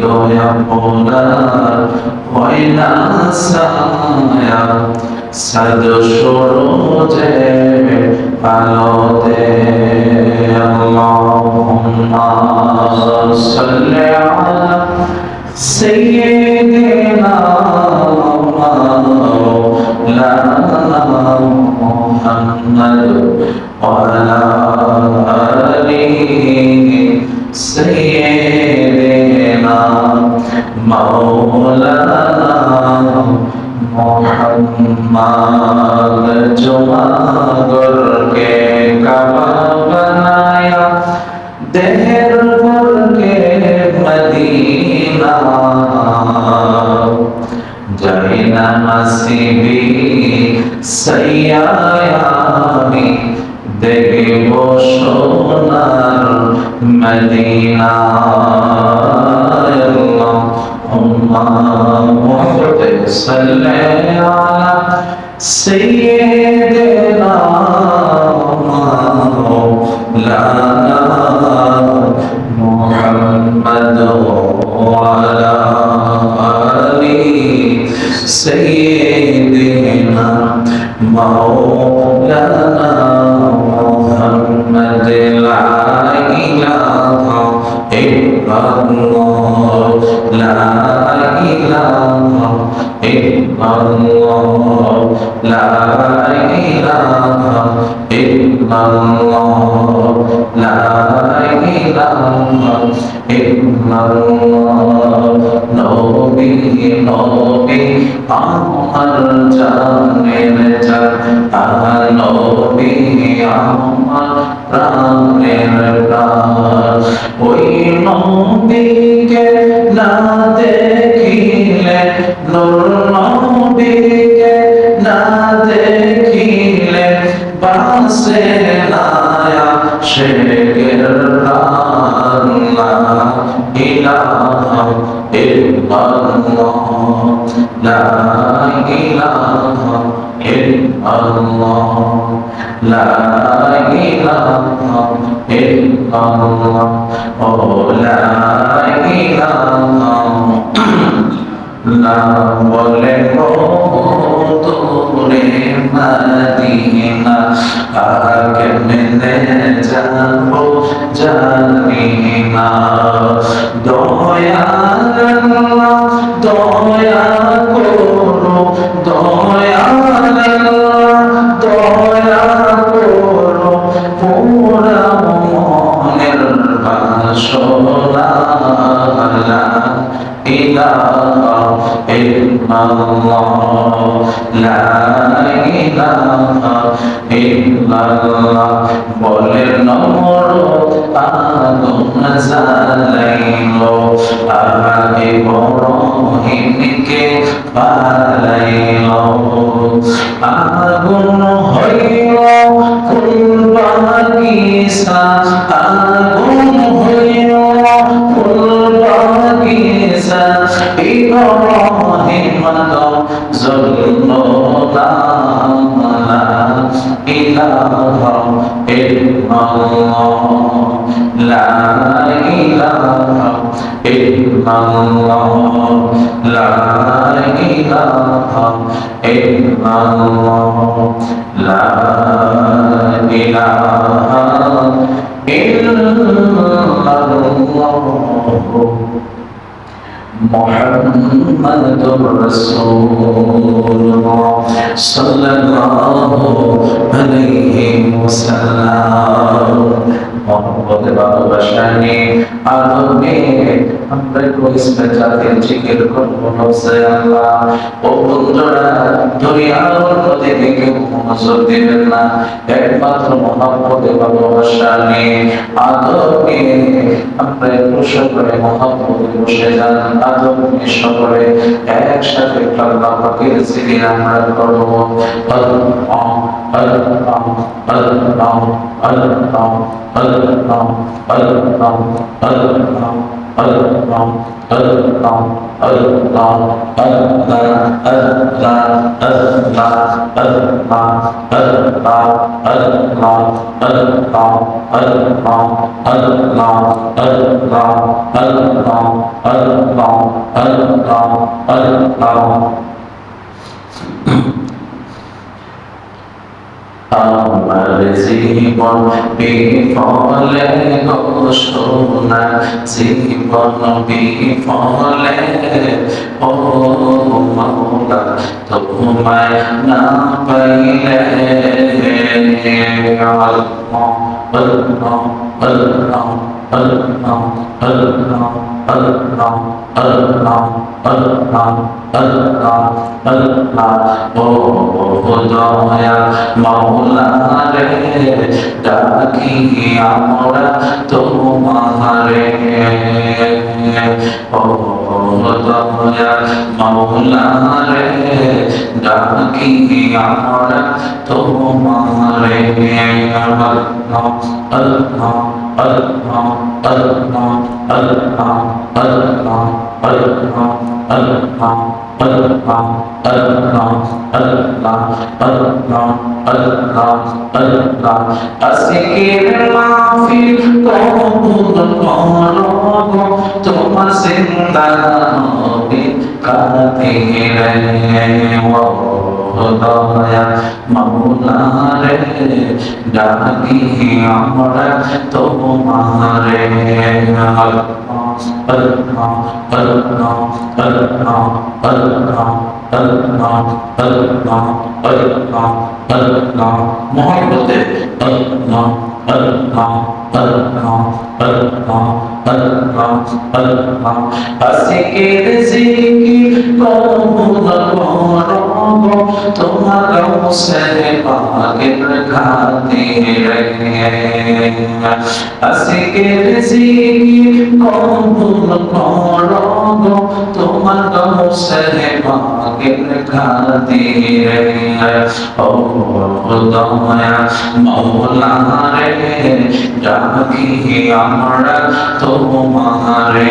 দয়া মোলা ময়না সায়া সাধু সরোজে পালতে আল্লাহুম্মা সাল্লি আলা সাইয়্যিদিনা مولانا محمد وعلى آله سيدنا مولانا محمد جمع گر کے کعبہ بنایا دہر پر کے مدینہ جائنا نصیبی صل على سيدنا مولانا محمد وعلى آله سيدنا مولانا محمد لا إله إلا الله. لا إله الله لا إله إلا الله لا إله إلا الله নবী নবী আমার জানের জান আর নবী আমার প্রাণের প্রাণ ওই নবীকে না দেখিলে से लाया शेर इलाहा इल्लल्लाह ला इलाहा इल्लल्लाह ला इलाहा इल्लल्लाह ओ ला इलाहा ला वले मोह মদিনা আগে মেনে যাব জানি না দয়া দয়া করো দয়া দয়া করো পুরা মনের বাসনা إله إلا الله لا إله إلا الله বলেন নমর আগুন জ্বালাইল আগে বরহিমকে হইল আগুন ইব্রাহিম জল্লো লা ইলাহা ইল্লাল্লাহ লা ইলাহা ইল্লাল্লাহ লা ইলাহা ইল্লাল্লাহ লা ইলাহা ইল্লাল্লাহ محمد رسول الله صلى الله عليه وسلم মহব্বতে ভালোবাসা নিয়ে আদমে আমরা ইসমে জাতির জিকির করবো নফসে আল্লাহ ও বন্ধুরা দুনিয়ার প্রতি দিকে নজর দিবেন না একমাত্র মহব্বতে ভালোবাসা নিয়ে আদমে আমরা একটু সকলে মহব্বতে বসে যান আদম সকলে একসাথে আল্লাহ পাকের জিকির আমরা করব আল্লাহ আল্লাহ আল্লাহ আল্লাহ আল্লাহ আল্লাহ আল্লাহ আল্লাহ আল্লাহ Allah Allah Allah Allah Allah Allah Allah Allah Allah Allah Allah Allah Allah Allah Allah আমার জীবন বিফলে ঘোষণা জীবন বিফলে ও মাওলা, তোমায় না পাইলে আল্লাহ আল্লাহ আল্লাহ আল্লাহ আল্লাহ আল্লাহ আল্লাহ আল্লাহ আল্লাহ ও দয়া মাওলা রে ডাকি আমরা তোমারে ও দয়া মাওলা রে ডাকি আমরা তোমারে আল্লাহ আল্লাহ তোমার সিন্দা কাতে রে দয়া মাওলা রে ডাকি আমরা তোমারে। আল্লাহ। আল্লাহ আল্লাহ আল্লাহ আল্লাহ আল্লাহ আল্লাহ আল্লাহ আল্লাহ মহব্বতে আল্লাহ আল্লাহ আল্লাহ আল্লাহ আল্লাহ আল্লাহ আশিকের জিকির কবুল করো, তোমার রৌসে পাগের খাতিরে আশিকের জিকির কবুল جانتی تو مارے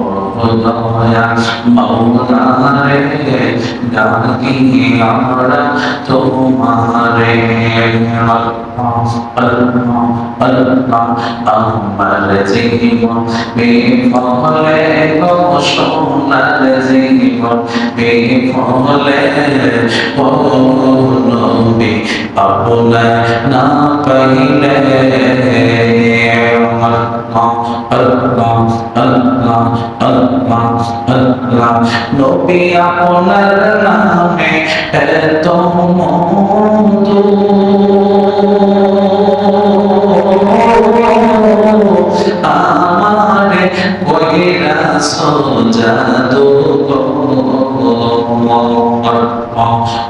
দয়া মৌলা রে ডাকি আমরা তোমারে আমার জীবন বিফলে গো সোনার জীবন বিফলে ও নবী আপনার না পাইলে নবী নামে এত মধু আমার বইরা সোজাদু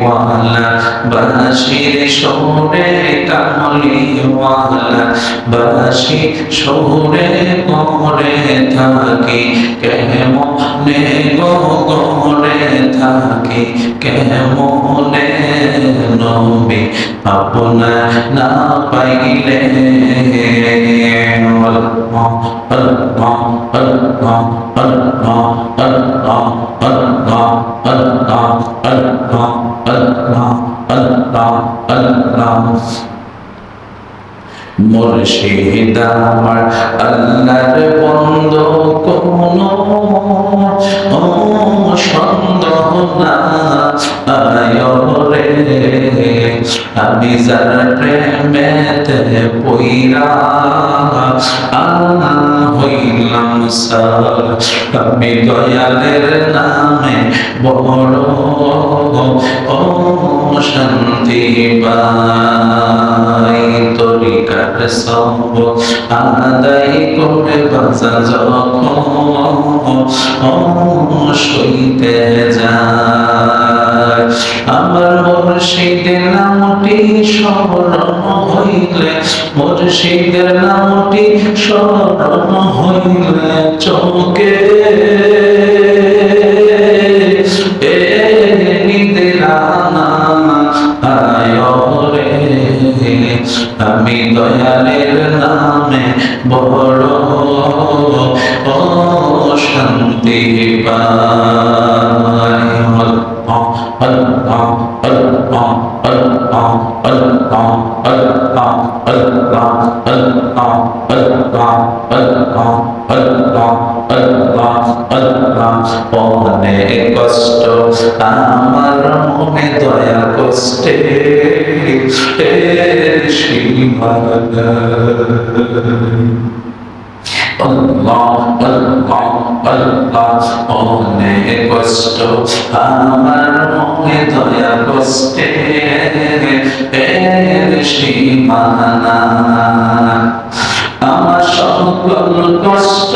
ওয়ালা বাসির শোরে তালি ওয়ালা বাসি শোরে করে থাকি কেমনে গো করে থাকি কেমনে নবী আপনা না পাইলে? Allah, Allah, Allah, Allah, Allah, আল্লাহ আল্লাহ আল্লাহ মুর্শিদ আমার আল্লাহর বন্ধ কোনো সন্দেহ না আয় রে আমি যার প্রেমেতে হইলাম আমি দয়ালের নামে বড় শান্তি পাই তরিকার সব আদায় করে বাঁচা যখন সইতে আমার মুর্শিদের নামটি স্মরণ হইলে, মুর্শিদের নামটি স্মরণ হইলে রে আমি দয়ালের নামে বড়। শান্তি পাই অনেক কষ্ট আমার মনে দয়া কষ্টে সীমা আল্লাহ আল্লাহ আল্লাহ, অনেক কষ্ট আমার মনে দয়া কষ্টে এর সীমানা। আমার সকল কষ্ট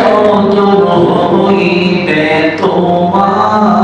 দূর হইবে তোমার।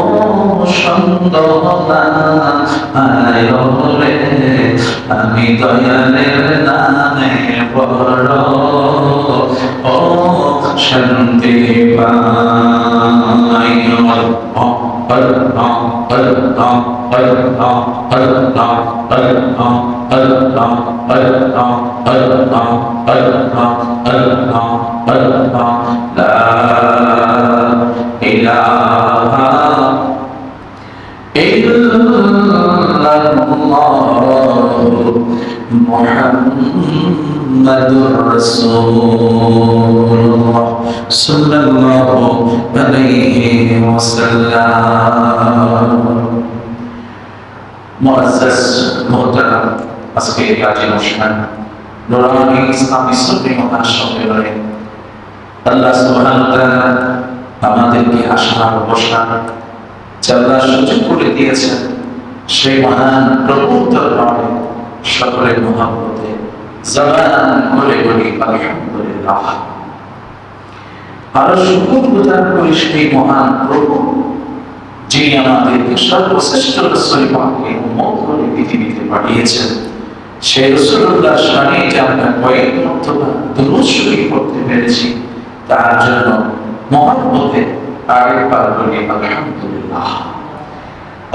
বন্দনা আয় রে আমি দয়ালের নামে বড় ও শান্তি পাই হর হর হর হর হর হর হর لا الله محمد رسول الله صلى الله عليه وسلم معزز محترم আজকে কাজী অনুষ্ঠান নুরানি ইসলামী সুন্নি মহাসম্মেলনে আল্লাহ সুবহানাহু ওয়া তাআলা আমাদেরকে আসার বসার জাল্লা সুযোগ করে দিয়েছেন সেই মহান প্রভুর দরবারে সকলের মহাব্বতে জবান করে বলি আরও শুকুর গুজার করি সেই মহান প্রভু, যিনি আমাদেরকে সর্বশ্রেষ্ঠ রসুল পাকে করে পৃথিবীতে পাঠিয়েছেন। সেই রসুল্লাহ যে আমরা কয়েক মধ্যবা দুরুদ করতে পেরেছি, তার জন্য মহাব্বতে আগে পার করি আলহামদুলিল্লাহ।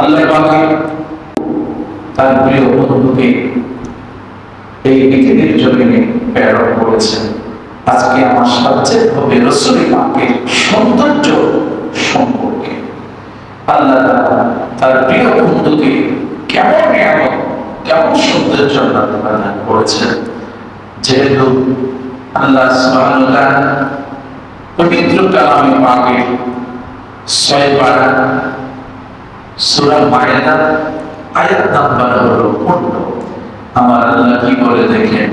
আল্লাহ পাকে তার প্রিয় বন্ধুকে এই পৃথিবীর জমিনে প্রেরণ করেছেন। আজকে আমার সাবজেক্ট হবে রসুল পাকের সৌন্দর্য সম্পর্কে। আল্লাহ তার প্রিয় বন্ধুকে কেমন নিয়ামত, কেমন সৌন্দর্য আল্লাহ তাআলা দান করেছেন। যেহেতু আল্লাহ সুবহানাহু পবিত্র কালামে পাকে ছয় পারা সূরা মায়েদা আয়াত নাম্বার হলো 15 আমার আল্লাহ কি বলে দেখেন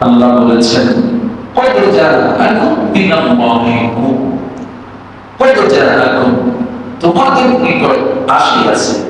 আল্লাহ বলেছেন তোমাদের নিকট আসিয়াছে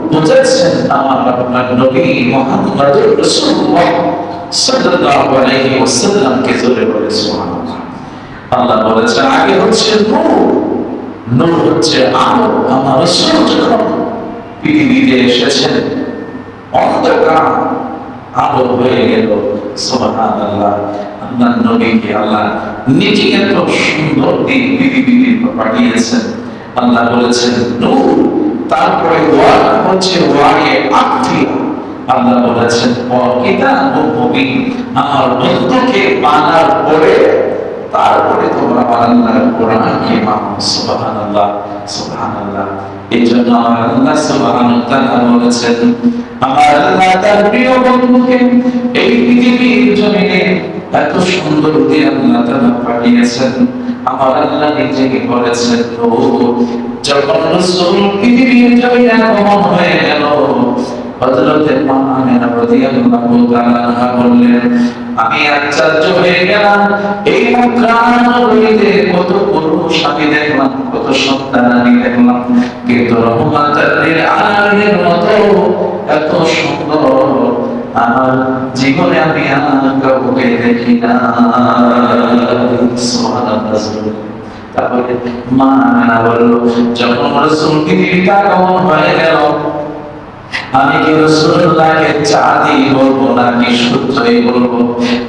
বুঝাচ্ছেন আমার আপনার নবী মোহাম্মদ রাসূলুল্লাহ সাল্লাল্লাহু আলাইহি ওয়াসাল্লাম কে জোরে বলে, সুবহানাল্লাহ। আল্লাহ বলেছেন, আগে হচ্ছে নূর। নূর হচ্ছে আলো। আমার রাসূল যখন পৃথিবীতে এসেছেন, অন্ধকার আলো হয়ে গেল। সুবহানাল্লাহ আল্লাহ নবীকে আল্লাহ নিজে এত সুন্দর দিন পৃথিবীতে পাঠিয়েছেন। আল্লাহ বলেছেন, নূর তারপরে হচ্ছে ওয়াকে আল্লাহ বলেছেন ও আমার বন্ধুকে মানার পরে, তারপরে তোমরা আল্লাহর মানো। সুবহানাল্লাহ সুবহানাল্লাহ। এই জন্য আমার আল্লাহ তাআলা বলেছেন, আমার আল্লাহ তার প্রিয় বন্ধুকে এই পৃথিবীর জমিনে এত সুন্দর দিয়ে আল্লাহ তাআলা পাঠিয়েছেন। আমার আল্লাহ নিজেকে বলেছেন, ও যখন পৃথিবীর হয়ে গেল। হযরতে রাদিয়াল্লাহু তাআলা বললেন, আমি আশ্চর্য হয়ে গেলাম। এই কত পুরুষ আমি দেখলাম, কত সন্তান আমি দেখলাম। কিন্তু রহমাতাল লিল আলামিনের মতো এত সুন্দর আমার জীবনে আমি আর কাউকে দেখি না। সুবহানাল্লাহ। তারপরে মা বলল যখন রাসূল পৃথিবীতে আগমন হয়ে গেল আমি কি রসুল্লাহকে চাঁদি বলব নাকি সূর্যই বলব?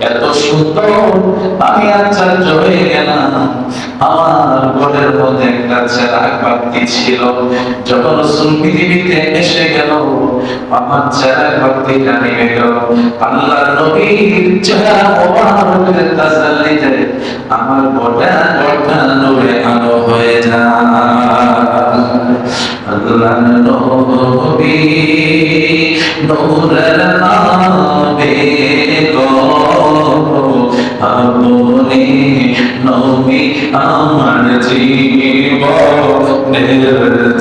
এত সুন্দর আমি আশ্চর্য হয়ে গেলাম। আমার ঘরের মধ্যে একটা চেরাগ ছিল। যখন রসুল পৃথিবীতে এসে গেল, আমার চেরাগ বাতিটা নেমে গেল। নবীর চেহারা তাজাল্লিতে আমার গোটা গোটা আলো হয়ে যায়। আল্লাহ নবী নূরের নামে আপনি নবী আমার জীবনের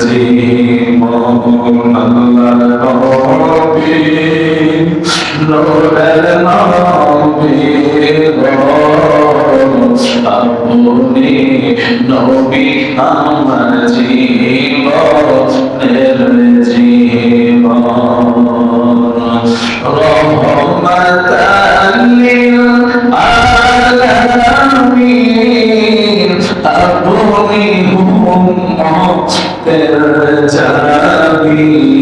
জীবন আল্লাহ নবী নূরের নামে আপনি নবী আমার জীবনের জীবন। রহমতাল আলামিন আপনি উম্মতের চাবি রহমতাল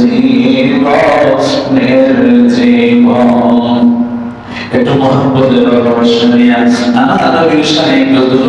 জীবনের জীবন। একটু মহব্বতের নিয়ে আমার নবীর সাথে একটু দূর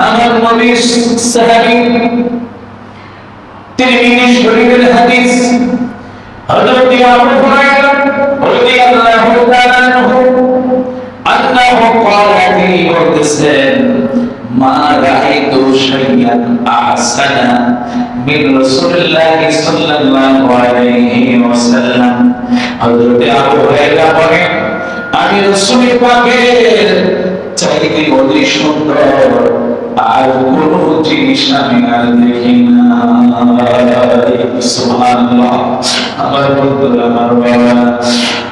আমার নবী সাহাবী তিরমিজি শরীফের হাদিস হযরত আবু হুরায়রা রাদিয়াল্লাহু তাআলা আনহু আন্নাহু ক্বালা তিনি বলতেছেন মা রাআইতু শাইয়ান আহসানা মিন রাসূলিল্লাহি সাল্লাল্লাহু আলাইহি ওয়াসাল্লাম। হযরত আবু হুরায়রা বলেন, আমি রাসূল পাকের চাইতে অধিক সুন্দর, আর কোন জিনিস আমি আর দেখি আমার বন্ধুরা, আমার বাবা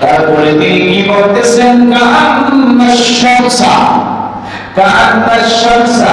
তারপরে তিনি কি বলতেছেন? কান্না শামসা কান্না শামসা।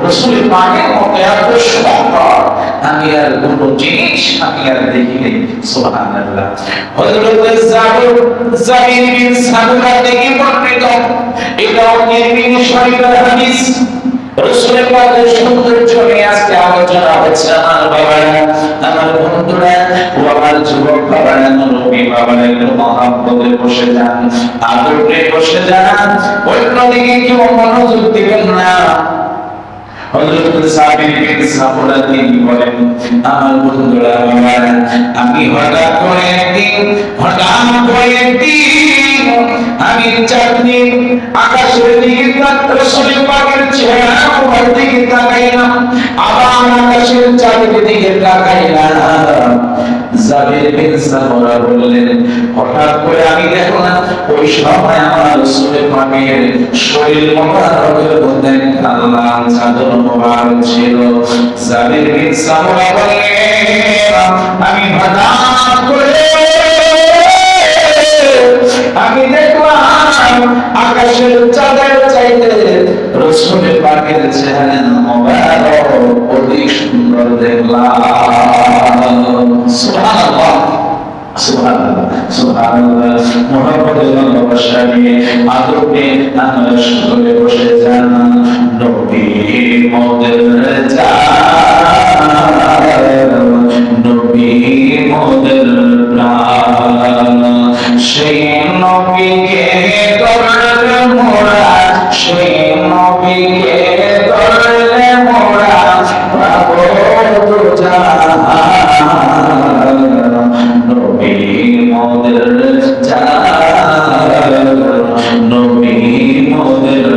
রাসূল পাকের মতো এত সুন্দর। আমি আর কোন জিনিস আমি আর দেখি সুবহানাল্লাহ। হযরত জাবির জাবির বিন সাবরা থেকে আমার বাবারা আমার বন্ধুরা যুবক বাবারা একটু মহাব্বতে বসে যান আদরে বসে যান। অন্যদিকে কেউ মনোযোগ দিবেন না। হযরত সাবির বিন সাফরা তিনি বলেন, আমার বন্ধুরা বাবারা আমি হঠাৎ করে একদিন, হঠাৎ করে একদিন আমি চার দিন আকাশের দিকে রাসূলের পাকের চেহারা উপর দিকে তাকাইলাম, আবার আকাশের চাঁদের দিকে তাকাইলাম। জাবির বিন সাফরা বললেন, হঠাৎ করে আমি দেখলাম ওই সময় আমার রাসূলের পাকের শরীর মোবারকের মধ্যে আল্লাহ চাদর মোবারক ছিল। জাবির বিন সাফরা বললেন, আমি হঠাৎ করে আমি দেখলাম আকাশের চাঁদের চাইতে রসুলের পাকের চেহারা মোবারক অধিক সুন্দর দেখলাম। সুবহানাল্লাহ সুবহানাল্লাহ। মুহাম্মদের ভালোবাসা নিয়ে আদর নিয়ে আমরা সকলে বসে যান নবী মোদের জান নবী মোদের মোদের নবী মোদের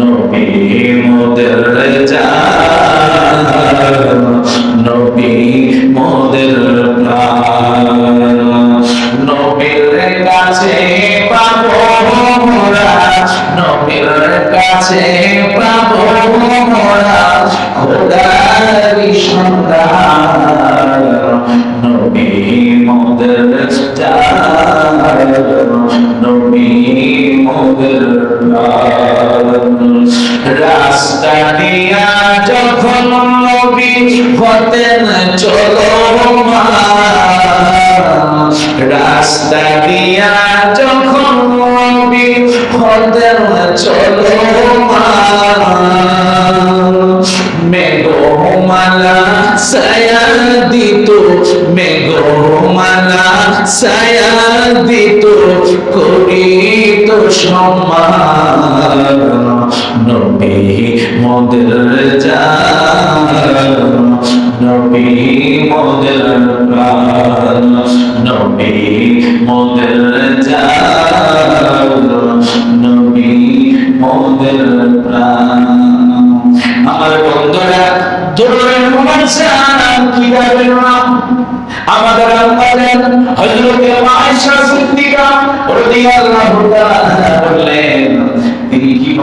নবী মোদের জান নবী মোদের প্রাণ নবীর কাছে পাবো নবীর কাছে পাবো মোরা, খোদারি সন্ধান। রাস্তা দিয়া যখন নবী হতেন চলো রাস্তা দিয়া যখন নবী হতেন চলো মেঘমালা দিত মেঘমালা করিত সম্মান। নবী মোদের নবী মোদের প্রাণ, নবী মোদের নবী মোদের প্রাণ আমার বন্ধুরা দুর্গের মানুষান কি আমাদের বললেন, তিনি কি?